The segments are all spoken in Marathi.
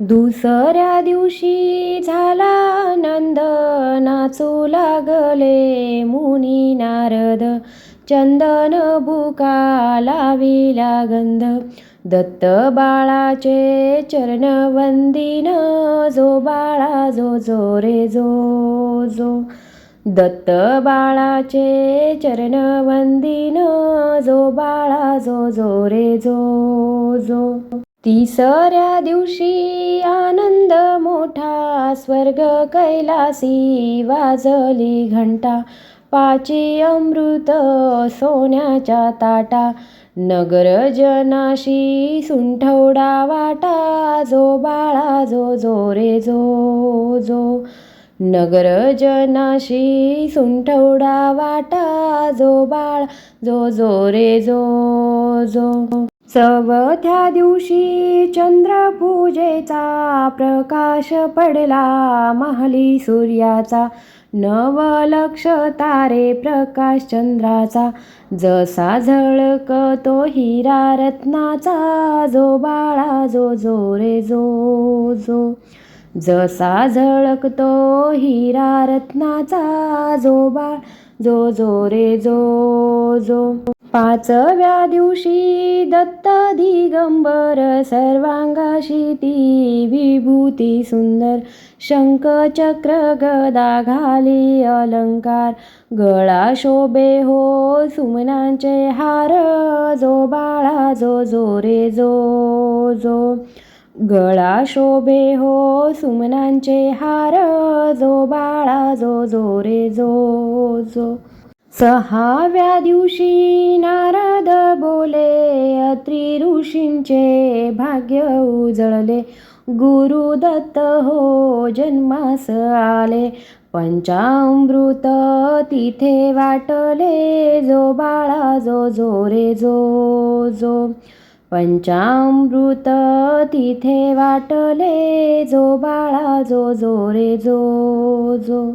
दुसऱ्या दिवशी झाला नंद नाचू लागले मुनी नारद. चंदन बुका लाविला गंध. दत्त बाळाचे चरण वंदिन जो बाळा जो जो रे जो जो. दत्त बाळाचे चरण वंदिन जो बाळा जो जो रे जो जो. तिसऱ्या दिवशी आनंद मोठा स्वर्ग कैलासी वाजली घंटा पाची अमृत सोन्याच्या ताटा नगरजनाशी सुंठवडा वाटा जो बाळा जो जो रे जो. जो नगरजनाशी सुंठवडा वाटा जो बाळ जो जो रे जो जो. चवथ्या दिवशी चंद्रपूजेचा प्रकाश पडला. महाली सूर्याचा नवलक्ष तारे प्रकाश चंद्राचा. जसा झळकतो हिरा रत्नाचा जो बाळा जो जो रे जो जो. जसा झळकतो हिरा रत्नाचा जो बाळ जो जो रे जो जो. पाचव्या दिवशी दत्त दिगंबर सर्वांगाशी ती विभूती सुंदर. शंख चक्र गदा घाली अलंकार गळा शोभे हो सुमनांचे हार जो बाळा जो जो रे जो जो. गळा शोभे हो सुमनांचे हार जो बाळा जो जो रे जो जो. सहाव्या दिवशी नारद बोले अत्री ऋषींचे भाग्य उजळले. गुरुदत्त हो जन्मास आले. पंचामृत तिथे वाटले जो बाळा जो जो रे जो जो. पंचामृत तिथे वाटले जो बाळा जो जो रे जो जो.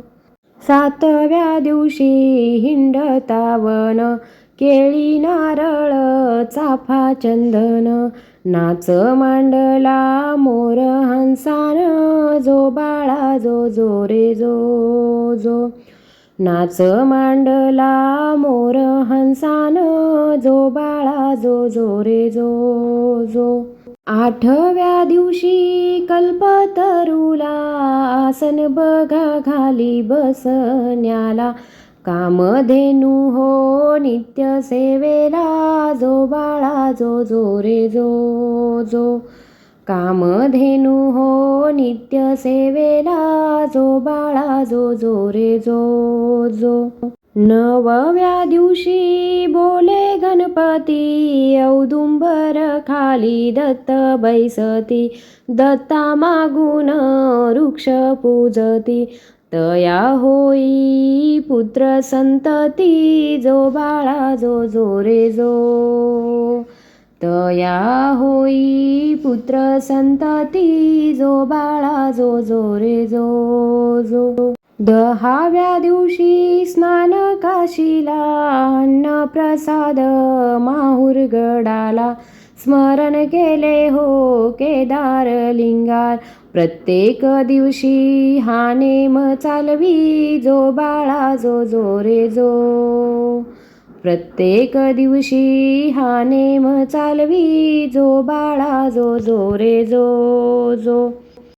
सातव्या दिवशी हिंडतावन केळी नारळ चाफा चंदन नाच मांडला मोर हंसान जो बाळा जो जो रे जो जो. नाच मांडला मोर हंसान जो बाळा जो जो रे जो जो. आठव्या दिवशी कल्पतरुला आसन बघा घाली बसण्याला. कामधेनू हो नित्य सेवेला जो बाळा जो जो रे जो जो. कामधेनू हो नित्य सेवेला जो बाळा जो जो रे जो जो. नवव्या दिवशी बोले गणपती औदुंबर खाली दत्त बैसती दत्ता मागून वृक्ष पूजती. तया होई पुत्र संतती जो बाळा जो जो रे जो. तया होई पुत्र संतती जो बाळा जो जो रे जो जो. दहाव्या दिवशी स्नान काशीला अन्न प्रसाद गडाला स्मरण केले हो केदार लिंगार. प्रत्येक दिवशी हा नेम चालवी जो बाळा जो जो रे जो. प्रत्येक दिवशी हा नेम चालवी जो बाळा जो जो रे जो जो.